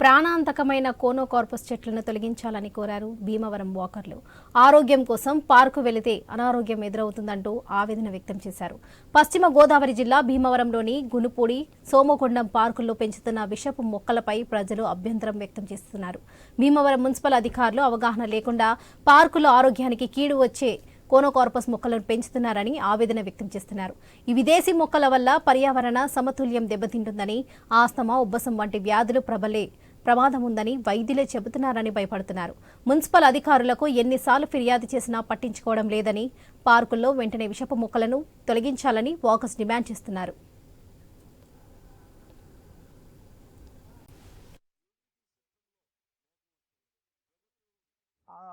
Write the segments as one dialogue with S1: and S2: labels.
S1: ప్రాణాంతకమైన conocarpus చెట్లను తొలగించాలని కోరారు భీమవరం వాకర్లు. ఆరోగ్యం కోసం పార్కు వెళితే అనారోగ్యం ఎదురవుతుందంటూ ఆవేదన వ్యక్తం చేశారు. పశ్చిమ గోదావరి జిల్లా భీమవరంలోని గునుపూడి సోమకొండం పార్కుల్లో పెంచుతున్న విషపు మొక్కలపై ప్రజలు అభ్యంతరం వ్యక్తం చేస్తున్నారు. భీమవరం మున్సిపల్ అధికారులు అవగాహన లేకుండా పార్కులో ఆరోగ్యానికి కీడు వచ్చే కోనోకార్పస్ మొక్కలను పెంచుతున్నారని ఆవేదన వ్యక్తం చేస్తున్నారు. ఈ విదేశీ మొక్కల వల్ల పర్యావరణ సమతుల్యం దెబ్బతింటుందని ఆస్తమా ఉబ్బసం వంటి వ్యాధులు ప్రబలే ప్రమాదం ఉందని వైద్యులే చెబుతున్నారని భయపడుతున్నారు. మున్సిపల్ అధికారులకు ఎన్నిసార్లు ఫిర్యాదు చేసినా పట్టించుకోవడం లేదని పార్కుల్లో వెంటనే విషపు మొక్కలను తొలగించాలని వాకర్స్ డిమాండ్ చేస్తున్నారు.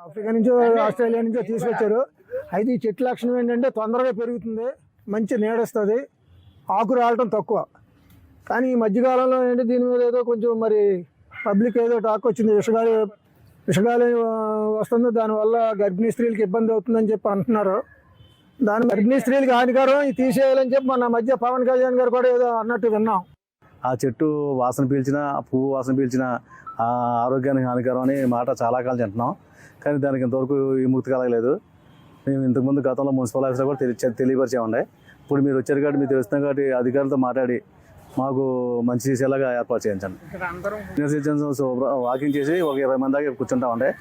S2: ఆఫ్రికా నుంచో ఆస్ట్రేలియా నుంచో తీసుకొచ్చారు. అయితే ఈ చెట్ల లక్షణం ఏంటంటే తొందరగా పెరుగుతుంది మంచి నీడొస్తుంది ఆకు రావడం తక్కువ. కానీ ఈ మధ్యకాలంలో ఏంటంటే దీని మీద ఏదో కొంచెం మరి పబ్లిక్ ఏదో టాక్ వచ్చింది. విషగాలి విషగాలి వస్తుంది. దానివల్ల గర్భిణీ స్త్రీలకు ఇబ్బంది అవుతుందని చెప్పి అంటున్నారు. దాని గర్భిణీ స్త్రీలకు హానికరం ఇది తీసేయాలని చెప్పి మన మధ్య పవన్ కళ్యాణ్ గారు కూడా ఏదో అన్నట్టు విన్నాం.
S3: ఆ చెట్టు వాసన పీల్చిన పువ్వు వాసన పీల్చిన ఆ ఆరోగ్యానికి హానికరం అనే మాట చాలా కాలం తింటున్నాం కానీ దానికి ఇంతవరకు విముక్తి కలగలేదు మేము ఇంతకుముందు గతంలో మున్సిపల్ ఆఫీస్లో కూడా తెలియ తెలియపరిచామండే. ఇప్పుడు మీరు వచ్చారు కాబట్టి మీకు తెలుస్తున్నాం కాబట్టి అధికారులతో మాట్లాడి మాకు మంచి చేసేలాగా ఏర్పాటు చేయించండి. సీనియర్ సిటిజన్స్ వాకింగ్ చేసి ఒక ఇరవై మంది దాకా కూర్చుంటామండే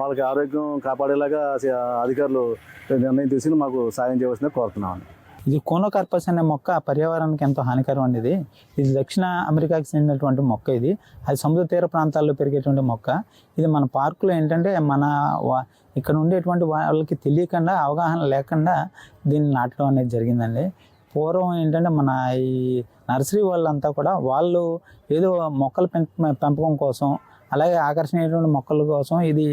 S3: వాళ్ళకి ఆరోగ్యం కాపాడేలాగా అధికారులు నిర్ణయం తీసుకుని మాకు సాయం చేయవలసిందే కోరుతున్నామండి
S4: ఇది కోనోకార్పస్ అనే మొక్క పర్యావరణానికి ఎంతో హానికరం అండి ఇది. ఇది దక్షిణ అమెరికాకి చెందినటువంటి మొక్క ఇది. అది సముద్ర తీర ప్రాంతాల్లో పెరిగేటువంటి మొక్క. ఇది మన పార్కులో ఏంటంటే మన వా- ఇక్కడ ఉండేటువంటి వాళ్ళకి తెలియకుండా అవగాహన లేకుండా దీన్ని నాటడం అనేది జరిగిందండి. పూర్వం ఏంటంటే మన ఈ నర్సరీ వాళ్ళంతా కూడా వాళ్ళు ఏదో మొక్కల పెంపకం కోసం అలాగే ఆకర్షణీయటువంటి మొక్కల కోసం ఇది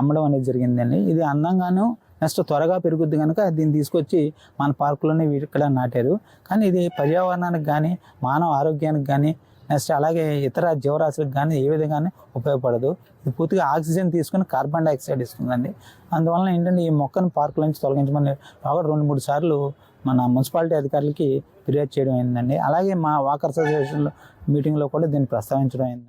S4: అమ్మడం అనేది జరిగిందండి. ఇది అందంగాను నెక్స్ట్ త్వరగా పెరుగుద్ది కనుక దీన్ని తీసుకొచ్చి మన పార్కులోనే ఇక్కడ నాటారు. కానీ ఇది పర్యావరణానికి కానీ మానవ ఆరోగ్యానికి కానీ నెక్స్ట్ అలాగే ఇతర జీవరాశులకు కానీ ఏ విధంగానే ఉపయోగపడదు. ఇది పూర్తిగా ఆక్సిజన్ తీసుకుని కార్బన్ డైఆక్సైడ్ ఇస్తుందండి. అందువలన ఏంటంటే ఈ మొక్కను పార్కుల నుంచి తొలగించమని ఒకటి రెండు మూడు సార్లు మన మున్సిపాలిటీ అధికారులకి ఫిర్యాదు చేయడం అయిందండి. అలాగే మా వాకర్ అసోసియేషన్లో మీటింగ్లో కూడా దీన్ని ప్రస్తావించడం అయింది.